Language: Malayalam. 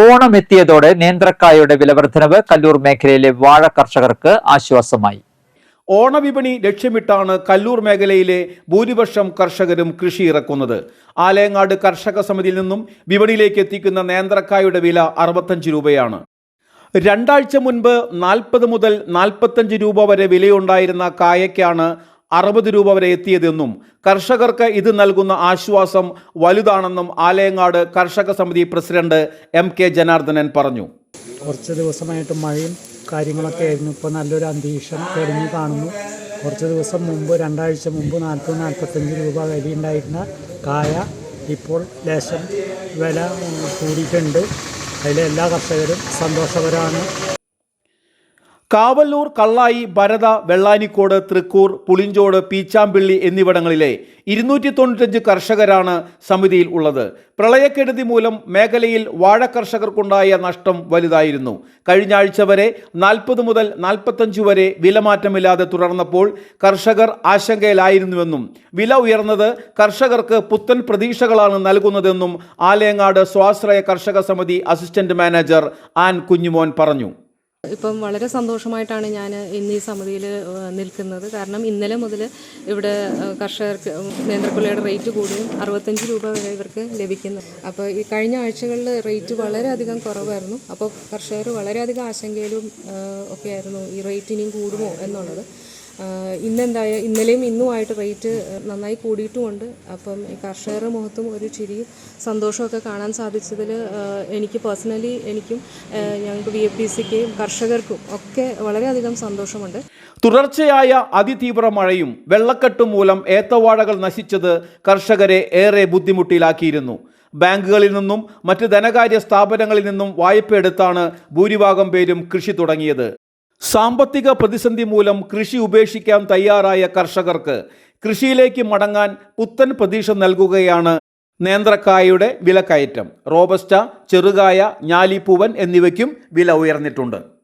ഓണം എത്തിയതോടെ നേന്ത്രക്കായയുടെ വിലവർദ്ധനവ് കല്ലൂർ മേഖലയിലെ വാഴ കർഷകർക്ക് ആശ്വാസമായി. ഓണവിപണി ലക്ഷ്യമിട്ടാണ് കല്ലൂർ മേഖലയിലെ ഭൂരിപക്ഷം കർഷകരും കൃഷി ഇറക്കുന്നത്. ആലയങ്ങാട് കർഷക സമിതിയിൽ നിന്നും വിപണിയിലേക്ക് എത്തിക്കുന്ന നേന്ത്രക്കായുടെ വില അറുപത്തഞ്ച് രൂപയാണ്. രണ്ടാഴ്ച മുൻപ് നാൽപ്പത് മുതൽ നാൽപ്പത്തഞ്ച് രൂപ വരെ വിലയുണ്ടായിരുന്ന കായയ്ക്കാണ് അറുപത് രൂപ വരെ എത്തിയതെന്നും കർഷകർക്ക് ഇത് നൽകുന്ന ആശ്വാസം വലുതാണെന്നും ആലയങ്ങാട് കർഷക സമിതി പ്രസിഡന്റ് എം കെ ജനാർദ്ദനൻ പറഞ്ഞു. കുറച്ച് ദിവസമായിട്ട് മഴയും കാര്യങ്ങളൊക്കെ ആയിരുന്നു. ഇപ്പോൾ നല്ലൊരു അന്തരീക്ഷം തെളിഞ്ഞു കാണുന്നു. കുറച്ച് ദിവസം മുമ്പ് രണ്ടാഴ്ച മുമ്പ് നാൽപ്പത് നാൽപ്പത്തഞ്ച് രൂപ വിലയുണ്ടായിരുന്ന കായ ഇപ്പോൾ ലേശം വില കൂടിയിട്ടുണ്ട്. അതിലെ എല്ലാ കർഷകരും സന്തോഷകരമാണ് കാവല്ലൂർ കള്ളായി ഭരത വെള്ളാനിക്കോട് തൃക്കൂർ പുളിഞ്ചോട് പീച്ചാമ്പിള്ളി എന്നിവിടങ്ങളിലെ ഇരുന്നൂറ്റി തൊണ്ണൂറ്റഞ്ച് കർഷകരാണ് സമിതിയിൽ ഉള്ളത്. പ്രളയക്കെടുതി മൂലം മേഖലയിൽ വാഴ കർഷകർക്കുണ്ടായ നഷ്ടം വലുതായിരുന്നു. കഴിഞ്ഞ ആഴ്ച വരെ നാൽപ്പത് മുതൽ നാൽപ്പത്തഞ്ച് വരെ വിലമാറ്റമില്ലാതെ തുടർന്നപ്പോൾ കർഷകർ ആശങ്കയിലായിരുന്നുവെന്നും വില ഉയർന്നത് കർഷകർക്ക് പുത്തൻ പ്രതീക്ഷകളാണ് നൽകുന്നതെന്നും ആലയങ്ങാട് സ്വാശ്രയ കർഷക സമിതി അസിസ്റ്റന്റ് മാനേജർ ആൻ കുഞ്ഞുമോൻ പറഞ്ഞു. ഇപ്പം വളരെ സന്തോഷമായിട്ടാണ് ഞാൻ ഇന്ന് ഈ സമിതിയിൽ നിൽക്കുന്നത്. കാരണം ഇന്നലെ മുതൽ ഇവിടെ കർഷകർക്ക് നേന്ത്രക്കൊല്ലയുടെ റേറ്റ് കൂടിയും അറുപത്തഞ്ച് രൂപ വരെ ഇവർക്ക് ലഭിക്കുന്നു. അപ്പോൾ ഈ കഴിഞ്ഞ ആഴ്ചകളിൽ റേറ്റ് വളരെയധികം കുറവായിരുന്നു. അപ്പോൾ കർഷകർ വളരെയധികം ആശങ്കയിലും ഒക്കെയായിരുന്നു ഈ റേറ്റ് ഇനിയും കൂടുമോ എന്നുള്ളത്. ഇന്നെന്തായ ഇന്നലെയും ഇന്നുമായിട്ട് റേറ്റ് നന്നായി കൂടിയിട്ടുമുണ്ട്. അപ്പം കർഷകരുടെ മുഖത്തും ഒരു ചിരിയും സന്തോഷമൊക്കെ കാണാൻ സാധിച്ചതിൽ എനിക്ക് പേഴ്സണലി എനിക്കും ഞങ്ങൾക്ക് വി എഫ് സിക്കും കർഷകർക്കും ഒക്കെ വളരെയധികം സന്തോഷമുണ്ട്. തുടർച്ചയായ അതിതീവ്ര മഴയും വെള്ളക്കെട്ടും മൂലം ഏത്തവാഴകൾ നശിച്ചത് കർഷകരെ ഏറെ ബുദ്ധിമുട്ടിലാക്കിയിരുന്നു. ബാങ്കുകളിൽ നിന്നും മറ്റ് ധനകാര്യ സ്ഥാപനങ്ങളിൽ നിന്നും വായ്പ എടുത്താണ് ഭൂരിഭാഗം പേരും കൃഷി തുടങ്ങിയത്. സാമ്പത്തിക പ്രതിസന്ധി മൂലം കൃഷി ഉപേക്ഷിക്കാൻ തയ്യാറായ കർഷകർക്ക് കൃഷിയിലേക്ക് മടങ്ങാൻ പുത്തൻ പ്രതീക്ഷ നൽകുകയാണ് നേന്ത്രക്കായയുടെ വിലക്കയറ്റം. റോബസ്റ്റ ചെറുകായ ഞാലിപ്പൂവൻ എന്നിവയ്ക്കും വില ഉയർന്നിട്ടുണ്ട്.